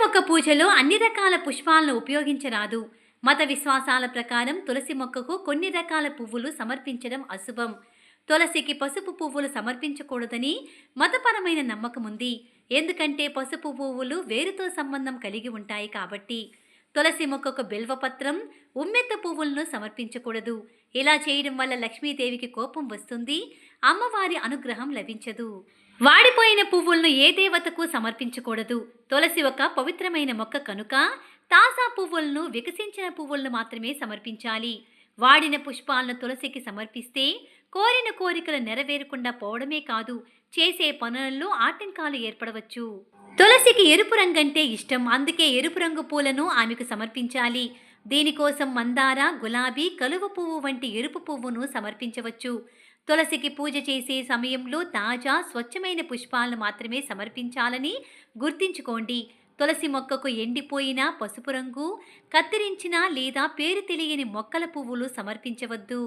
మొక్క పూజలో అన్ని రకాల పుష్పాలను ఉపయోగించరాదు. మత విశ్వాసాల ప్రకారం తులసి మొక్కకు కొన్ని రకాల పువ్వులు సమర్పించడం అశుభం. తులసికి పసుపు పువ్వులు సమర్పించకూడదని మతపరమైన నమ్మకం ఉంది ఎందుకంటే పసుపు పువ్వులు వేరుతో సంబంధం కలిగి ఉంటాయి కాబట్టి. తులసి మొక్కకు బిల్వపత్రం ఉమ్మెత్త పువ్వులను సమర్పించకూడదు. ఇలా చేయడం వల్ల లక్ష్మీదేవికి కోపం వస్తుంది అమ్మవారి అనుగ్రహం లభించదు. వాడిపోయిన పువ్వులను ఏ దేవతకు సమర్పించకూడదు. తులసి ఒక పవిత్రమైన మొక్క కనుక తాజా పువ్వులను వికసించిన పువ్వులను మాత్రమే సమర్పించాలి. వాడిన పుష్పాలను తులసికి సమర్పిస్తే కోరిన కోరికలు నెరవేరకుండా పోవడమే కాదు చేసే పనులలో ఆటంకాలు ఏర్పడవచ్చు. తులసికి ఎరుపు రంగంటే ఇష్టం అందుకే ఎరుపు రంగు పూలను ఆమెకు సమర్పించాలి. దీనికోసం మందార గులాబీ కలువ పువ్వు వంటి ఎరుపు పువ్వును సమర్పించవచ్చు. తులసికి పూజ చేసే సమయంలో తాజా స్వచ్ఛమైన పుష్పాలను మాత్రమే సమర్పించాలని గుర్తుంచుకోండి. తులసి మొక్కకు ఎండిపోయిన పసుపు రంగు కత్తిరించిన లేదా పేరు తెలియని మొక్కల పువ్వులు సమర్పించవద్దు.